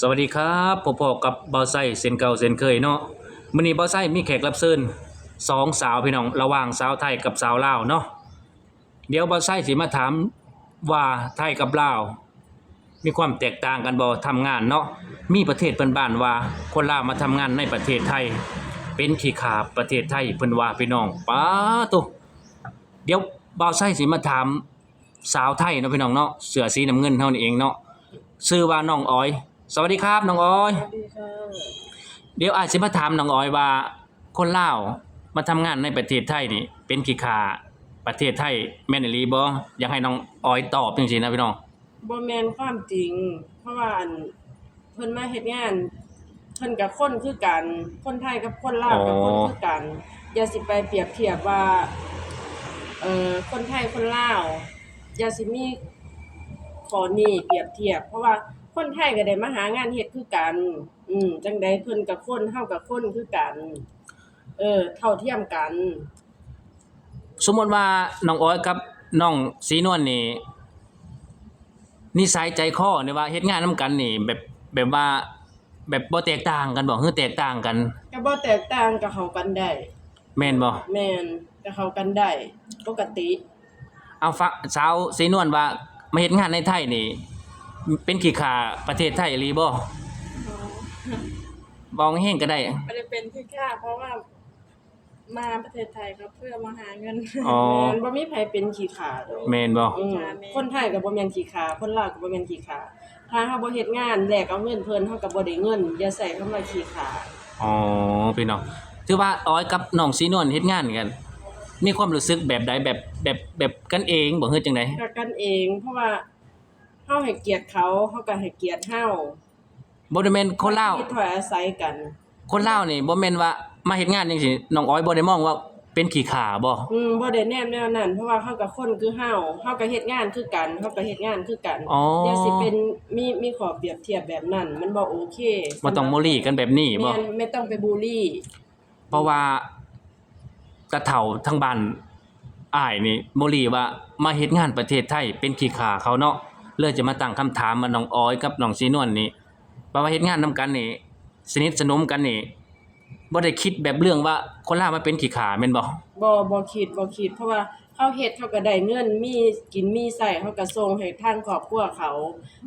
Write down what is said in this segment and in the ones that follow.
สวัสดีครับพบกับเบาไส้เซนเก่าเซนเคยเนาะมื้อนี้เบาไส้มีแขกรับเชิญสองสาวพี่น้องระหว่างสาวไทยกับสาวลาวเนาะเดี๋ยวเบาไส้สิมาถามว่าไทยกับลาวมีความแตกต่างกันบ่ทำงานเนาะมีประเทศเพิ่นบ้านว่าคนลาวมาทำงานในประเทศไทย เป็นขี้ขาประเทศไทยเพิ่นว่าพี่น้องป้าตุเดี๋ยวเบาไส้สิมาถามสาวไทยเนาะพี่น้องเนาะเสื้อสีน้ำเงินเท่านั้นเองเนาะชื่อว่าน้องอ้อย สวัสดีครับน้องออย สวัสดีค่ะเดี๋ยวอาจจะมาถามน้องออยว่า คนลาวมาทำงานในประเทศไทยนี่ เป็นกี่ขาประเทศไทยแม่นอีหลีบ่อยากให้น้องออยตอบจริงๆนะพี่น้อง บ่แม่นความจริง เพราะว่าอันเพิ่นมาเฮ็ดงาน เพิ่นกับคนคือกัน คนไทยกับคนลาวกับคนคือกัน อย่าสิไปเปรียบเทียบว่า เอ่อคนไทยคนลาวอย่าสิมีข้อนี้เปรียบเทียบ เพราะว่า คนไทยก็ได้มาหางานเฮ็ดคือกัน อืมจังใดเพิ่นกับคนเฮากับคนคือกัน เออ เท่าเทียมกัน สมมติว่าน้องออยกับน้องสีนวลนี่นิสัยใจคอนี่ว่าเฮ็ดงานนํกันนี่ แบบแบบว่า แบบบ่แตกต่างกันบ่คือแตกต่างกันก็บ่แตกต่างกับเขากันได้ แม่นบ่แม่นก็เข้ากันได้ ปกติ เอาฟักสาวสีนวลว่ามาเฮ็ดงานในไทยนี่ เป็นขี้ขาประเทศไทยอีหลีบ่บ่แห้งก็ได้ ไม่ได้เป็นที่ค่าเพราะว่ามาประเทศไทยก็เพื่อมาหาเงิน อ๋อ แม่นบ่มีไผเป็นขี้ขลาดอกแม่นบ่อืมค่ะแม่นคนไทยก็บ่แม่นขี้ขลาคนลาวก็บ่แม่นขี้ขลาถ้าเฮาบ่เฮ็ดงานแลกเอาเงินเพิ่นเฮาก็บ่ได้เงิน อย่าใส่คำว่าขี้ขลาดอ๋อพี่น้องถือว่าออยกับน้องสีนวลเฮ็ดงานกัน มีความรู้สึกแบบใดแบบแบบแบบกันเองบ่เฮ็ดจังไดก็กันเอง เพราะว่าเฮาให้เกียรติเขาเฮาก็ให้เกียรติเฮาบ่ได้แม่นคนลาวที่ถอยอาศัยกัน คนลาวนี่บ่แม่นว่ามาเฮ็ดงานจังซี่น้องออยบ่ได้มองว่าเป็นขี้ข่าบ่อืมบ่ได้แนมแนวนั้นเพราะว่าเฮากับคนคือเฮาเฮาก็เฮ็ดงานคือกันเฮาก็เฮ็ดงานคือกันอ๋อเดี๋ยวสิเป็นมีมีขอเปรียบเทียบแบบนั้น มันบ่โอเคบ่ต้องโมลี่กันแบบนี้บ่แม่นไม่ต้องไปบูลลี่ เพราะว่าตะเฒ่าทั้งบ้านอ้ายนี่โมลี่ว่ามาเฮ็ดงานประเทศไทยเป็นขี้ข่าเขาเนาะ เลยจะมาตั้งคำถามมาน้องออยกับน้องสีนวลนี่ว่าเฮ็ดงานนํกันนี่สนิทสนมกันนี่บ่ได้คิดแบบเรื่องว่าคนลาวมาเป็นขี้ข่าแม่นบ่บ่บ่คิดบ่คิดเพราะว่าเขาเฮ็ดเขาก็ได้เงินมีกินมีใช้เขาก็ส่งให้ทางครอบครัวเขา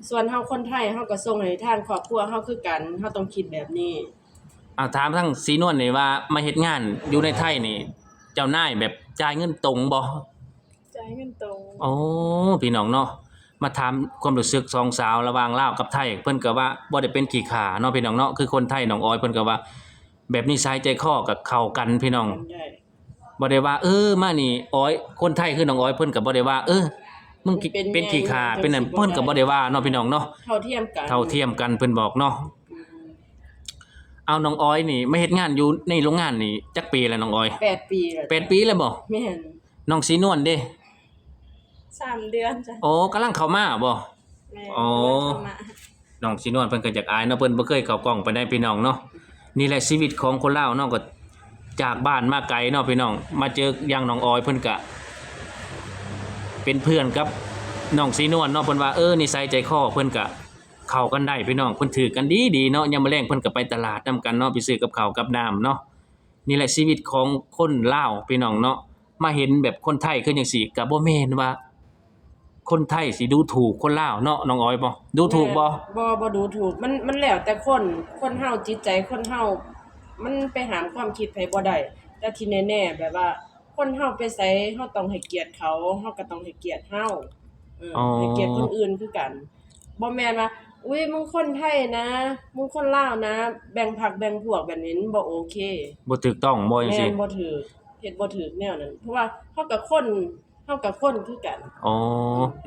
ส่วนเฮาคนไทยเฮาก็ส่งให้ทางครอบครัวเฮาคือกันเฮาต้องคิดแบบนี้อ่าถามทั้งสีนวลนี่ว่ามาเฮ็ดงานอยู่ในไทยนี่ เจ้านายแบบจ่ายเงินตรงบ่จ่ายเงินตรงโอ้พี่น้องเนาะ มาถามความรู้สึกสองสาวระหว่างลาวกับไทย เพิ่นก็ว่าบ่ได้เป็นขี้ขาเนาะพี่น้องเนาะคือคนไทยน้องออยเพิ่นก็ว่า แบบนิสัยใจคอกับเข้ากันพี่น้องกันได้บ่ได้ว่า เออมานี่ออย คนไทยคือน้องออยเพิ่นก็บ่ได้ว่า เออมึงกิเป็นขี้ขาเป็นนั่นเพิ่นก็บ่ได้ว่าเนาะพี่น้องเนาะเท่าเทียมกันเท่าเทียมกันเพิ่นบอกเนาะอืมเอาน้องออยนี่มาเฮ็ดงานอยู่ในโรงงานนี่จักปีแล้วน้องออยแปดปีแล้วแปดปีแล้วบ่แม่นน้องสีนวลเด้ สามเดือนจ้ะโอ้กำลังเข้ามาบ่ แม่อ๋อ เข้ามาน้องสีนวลเพิ่นก็อยากอายเนาะเพิ่นบ่เคยเข้ากล้องไปได้พี่น้องเนาะนี่แหละชีวิตของคนลาวเนาะก็จากบ้านมาไกลเนาะพี่น้อง มาเจออย่างน้องออยเพิ่นก็เป็นเพื่อนกับน้องสีนวลเนาะเพิ่นว่าเออนิสัยใจคอเพิ่นก็เข้ากันได้พี่น้องเพิ่นถือกันดีดีๆเนาะยามมื้อแลงเพิ่นก็ไปตลาดนํกันเนาะไปซื้อกับข้าวกับน้ำเนาะนี่แหละชีวิตของคนลาวพี่น้องเนาะมาเห็นแบบคนไทยคือจังซี่ก็บ่แม่นว่า คนไทยสิดูถูกคนลาวเนาะน้องออยบ่ดูถูกบ่บ่บ่ดูถูก มันมันแล้วแต่คนคนเฮาจิตใจคนเฮามันไปหามความคิดไผบ่ได้แต่ที่แน่ๆแบบว่า คนเฮาไปไสเฮาต้องให้เกียรติเขาเฮาก็ต้องให้เกียรติเฮาเออออให้เกียรติคนอื่นคือกันบ่แม่นว่าอุ้ยมึงคนไทยนะมึงคนลาวนะ แบ่งพรรคแบ่งพวกแบบนี้บ่โอเคบ่ถูกต้องบ่จังแม่ซี่นบ่ถือเฮ็ดบ่ถือแนวนั้นเพราะว่าเฮากับคน เฮากับคนคือกัน อ๋อ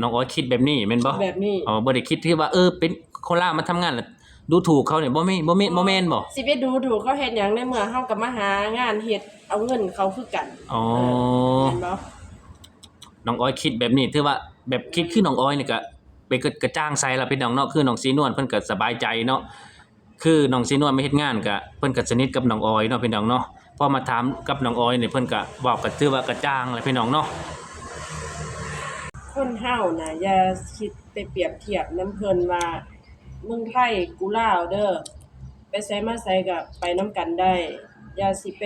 น้องออยคิดแบบนี้แม่นบ่แบบนี้อ๋อบ่ได้คิดที่ว่าเออเป็นคนลาวมาทำงานแล้วดูถูกเขาเนี่ยบ่แม่นบ่แม่นบ่แม่นบ่สิไปดูถูกเขาเฮ็ดหยังในเมื่อเฮาก็มาหางานเฮ็ดเอาเงินเขาคือกันอ๋อเเห็นบ่น้องออยคิดแบบนี้ถือว่าแบบคิดคือน้องออยนี่ก็ไปกระกระจ้างใส่ล่ะพี่น้องเนาะคือน้องสีนวลเพิ่นก็สบายใจเนาะคือน้องสีนวลมาเฮ็ดงานก็เพิ่นก็สนิทกับน้องออยเนาะพี่น้องเนาะพอมาถามกับน้องออยนี่เพิ่นก็เว้าก็ถือว่ากระจ้างแหละพี่น้องเนาะ คนเฮาน่ะอย่าคิดไปเปรียบเทียบนํเพิ่นว่าเมืองไทยกูลาวเด้อไปไสมาไสก็ไปนํกันได้อย่าสิไป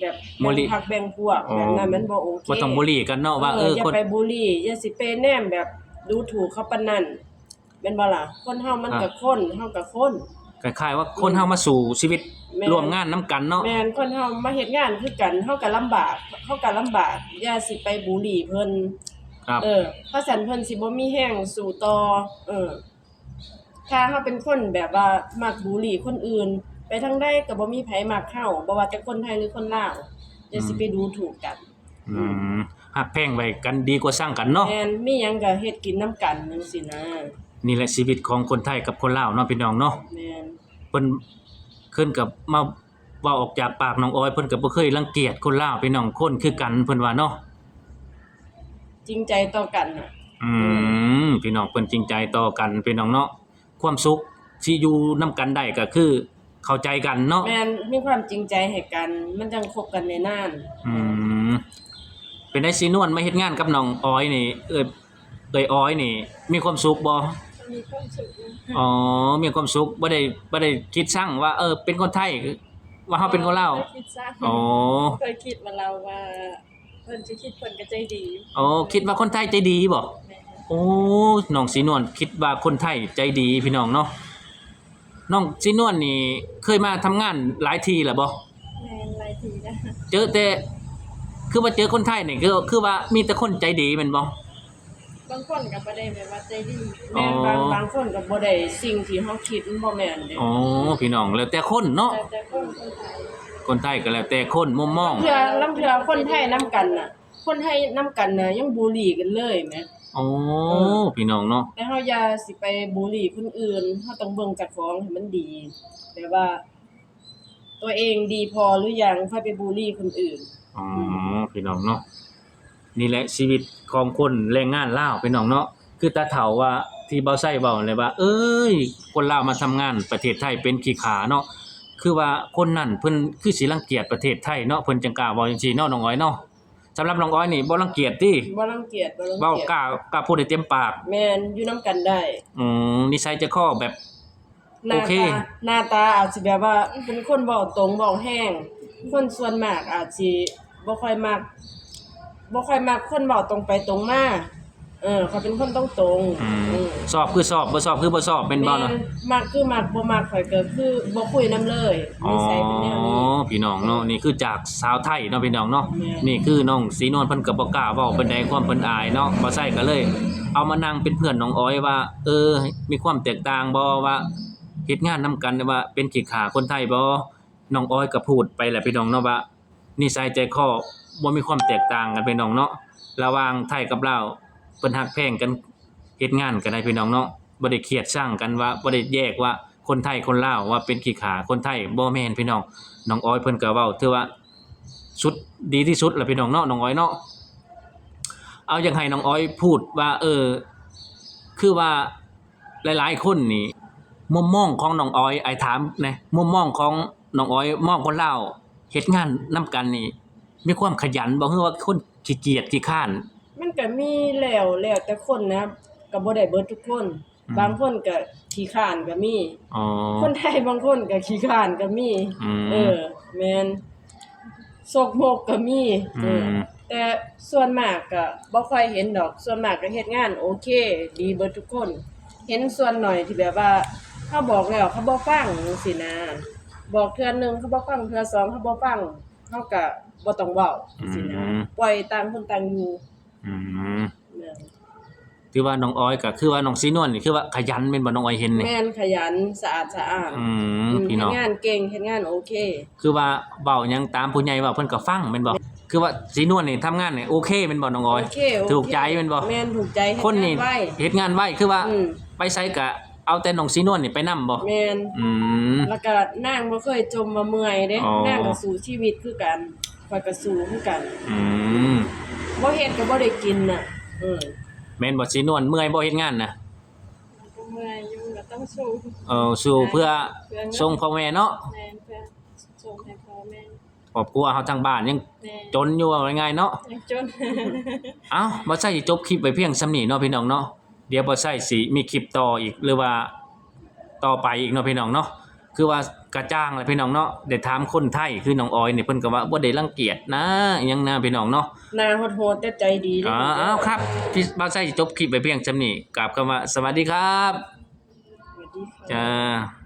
แบบโมลิแบ่งพรรคแบ่งพวกอ๋อ แบบนั้นมันบ่โอเคบ่ต้องบุหรี่กันเนาะว่าเอออย่าคน ไปบูลลี่อย่าสิไปแนมแบบดูถูกเขาปานนั้นแม่นบ่ล่ะคนเฮามันก็คนเฮาก็คน คล้ายๆว่าคนเฮามาสู่ชีวิต แม่น ร่วมงานนํกันเนาะแม่นคนเฮามาเฮ็ดงานคือกันเฮาก็ลำบากเฮาก็ลำบากอย่าสิไปบูลลี่เพิ่นครับ เออเพราะสันเพิ่นสิบ่มีแห้งสู่ต่อเออ ถ้าเฮาเป็นคนแบบว่ามักบูลลี่คนอื่น ไปทางใดก็บ่มีไผมักเฮาบ่ว่าจะคนไทยหรือคนลาวอย่าสิไปดูถูกกัน อืมหักแพงไว้กันดีกว่าสร้างกันเนาะแม่นมีหยังก็เฮ็ดกินนํกันจังซี่นะนี่แหละชีวิตของคนไทยกับคนลาวเนาะพี่น้องเนาะแม่นเพิ่น ขึ้นกับมาเว้าออกจากปากน้องอ้อยเพิ่นก็บ่เคยรังเกียจคนลาวพี่น้องคนคือกันเพิ่นว่าเนาะจริงใจต่อกันน่ะอืมพี่น้องเพิ่นจริงใจต่อกันพี่น้องเนาะความสุขที่อยู่นํกันได้ก็คือ เข้าใจกันเนาะแม่นมีความจริงใจให้กัน มันจังคบกันได้นานอืมเป็นได้สินวลมาเฮ็ดงานกับน้องอ้อยนี่ เอ้ยเอ้ยอ้อยนี่ มีความสุขบ่ มีความสุขนะอ๋อมีความสุขบ่ได้บ่ได้คิดสั่งว่าเออเป็นคนไทยว่าเฮาเป็นคนลาวเคยคิดซะอ๋อเคยคิดว่าเราว่าเพิ่นสิคิดเพิ่นก็ใจดีอ๋อคิดว่าคนไทยใจดีบ่แม่นโอ้น้องสีนวลคิดว่าคนไทยใจดีพี่น้องเนาะน้องสีนวลนี่เคยมาทำงานหลายทีแล้วบ่แม่นหลายทีนะเจอแต่คือว่าเจอคนไทยนี่คือคือว่ามีแต่คนใจดีแม่นบ่ บางคนก็บ่ได้แบบว่าใจดีแม่นบางอ๋อบางคนก็บ่ได้สิ่งที่เฮาคิดมันบ่แม่นเด้อ๋อพี่น้องแล้วแต่คนเนาะแต่แต่คนคนไทยคนไทยก็แล้วแต่คนมุมมองเทื่อลำเทื่อคนไทยนํกันน่ะ คนไทยนํกันน่ะยังบูลลี่กันเลยแหมอ๋อพี่น้องเนาะแต่เฮาอย่าสิไปบูลลี่คนอื่นเฮาต้องเบิ่งเจักของให้มันดีแต่ว่า ตัวเองดีพอหรือยังค่อยไปบูลลี่คนอื่นอ๋อพี่น้องเนาะ นี่แหละชีวิตของคนแรงงานลาวพี่น้องเนาะคือตาเฒ่าว่าที่เบาไส้เว้าเลยว่า เอ้ย คนลาวมาทำงานประเทศไทยเป็นขี้ขาเนาะคือว่าคนนั่นเพิ่นคือสิรังเกียจประเทศไทยเนาะเพิ่นจังกล้าเว้าจังซี่เนาะน้องอ้อยเนาะสำหรับน้องอ้อยนี่บ่รังเกียจติบ่รังเกียจบ่รังเว้าเกียจกล้ากล้าพูดได้เต็มปาก แม่นอยู่นํกันได้อืมนิสัยใจคอแบบหน้าโอเคตาหน้าตาอาจสิแบบว่าเป็นคนเว้าตรงเว้าแห้งคนส่วนมากอาจสิบ่ค่อยมัก บ่ค่อยมักคนเว้าตรงไปตรงมาเออเขาเป็นคนตรงตรงๆอืมอืมสอบคือสอบบ่สอบคือบ่สอบเป็นบ่เนาะแม่มักคือมักบ่มักข่อยก็คือบ่คุยนํเลยอ๋อนิสัยเป็นแนวนี้ พี่น้องเนาะนี่คือจากสาวไทยเนาะพี่น้องเนาะแม่ นี่คือน้องสีนวลเพิ่นก็บ่กล้าเว้าเพิ่นได้ความเพิ่นอายเนาะบ่ใช่ก็เลย เอามานั่งเป็นเพื่อนน้องอ้อยว่า เออ มีความแตกต่างบ่ว่าเฮ็ดงานนํกันว่า เป็นขี้ขาคนไทยบ่น้องอ้อยก็พูดไปแหละพี่น้องเนาะว่านิสัยใจคอ บ่มีความแตกต่างกันพี่น้องเนาะระหว่างไทยกับลาวเพิ่นฮักแพงกันเฮ็ดงานกันได้พี่น้องเนาะบ่ได้เครียดช่างกันว่าบ่ได้แยกว่าคนไทยคนลาวว่าเป็นขี้ขาคนไทยบ่แม่นพี่น้องน้องอ้อยเพิ่นก็เว้าถือว่าสุดดีที่สุดแหละพี่น้องเนาะน้องอ้อยเนาะเอาอย่างให้น้องอ้อยพูดว่า เออ คือว่าหลายๆคนนี่มุมมองของน้องอ้อยไอ้ถามนะมุมมองของน้องอ้อยมองคนลาวเฮ็ดงานนํกันนี่ มีความขยันบ่คือว่าคนขี้เกียจขี้ข้าน มันก็มีแล้วแล้วแต่คนนะก็บ่ได้เบิดทุกคน อืม บางคนก็ขี้คร้านก็มี อ๋อ คนไทยบางคนก็ขี้คร้านก็มี อืม เออแม่นซกมกก็มีเอออม แต่ส่วนมากก็บ่ค่อยเห็นดอก ส่วนมากก็เฮ็ดงาน โอเค ดีเบิดทุกคน เห็นส่วนหน่อยที่แบบว่าเขาบอกแล้วเขาบ่ฟังจังซี่นะ บอกเทื่อหนึงเขาบ่ฟังเทื่อสองเขาบ่ฟัง เขาก็บ่ต้องเว้าจังซี่นะปล่อยต่างคนต่างอยู่อืมแม่นคือว่าน้องอ้อยก็คือว่าน้องสีนวลนี่คือว่าขยันแม่นบ่น้องอ้อยเห็นนี่แม่นขยันสะอาดสะอ้านอืมอืมพี่เฮ็น้ดอง งานเก่งเฮ็ดงานโอเค คือว่าเว้าหยังตามผู้ใหญ่เว้าเพิ่นก็ฟังแม่นบ่คือว่าสีนวลนี่ทำงานนี่โอเคแม่นบ่น้องอ้อย โอเคโอเคถูกใจแม่นบ่ แม่นถูกใจเฮ็ดคนนี่งาไว้เฮ็ดงานไว้คือว่าอืมไปไสก็ เอาแต่น้องสีนวลนี่ไปนํบ่แม่นอืม แล้วก็นางบ่เคยจมมาเมื่อยเด้อ๋อนางก็สู้ชีวิตคือกันข่อยก็สู้คือกันอืมบ่เฮ็ดก็บ่ได้กินน่ะอืมแม่นบ่สีนวลเมื่อยบ่เฮ็ดงานน่ะก็เมื่อยอยู่ก็ต้องสู้เออสู้เพื่อส่งพ่อแม่เนาะแม่นเพื่อส่งให้พ่อแม่ครอบครัวเฮาทางบ้านยังแม่จนอยู่ว่าง่ายๆเนาะ ยังจน เอ้าบ่ใช่สิจบคลิปไว้เพียงส่ำนี้เนาะพี่น้องเนาะ เดี๋ยวบ่ใช่สิมีคลิปต่ออีกหรือว่าต่อไปอีกเนาะพี่น้องเนาะคือว่ากระจ้างแหละพี่น้องเนาะได้ถามคนไทยคือน้องออยนี่เพิ่นก็ว่าบ่ได้รังเกียจนะอิหยังนะพี่น้องเนาะ หนาโหดๆแต่ใจดีเด้อ่าอ้าวครับพี่บ่าวไส้สิจบคลิปไปเพียงจำนี้กราบคำว่าสวัสดีครับ สวัสดีค่ะ จ้า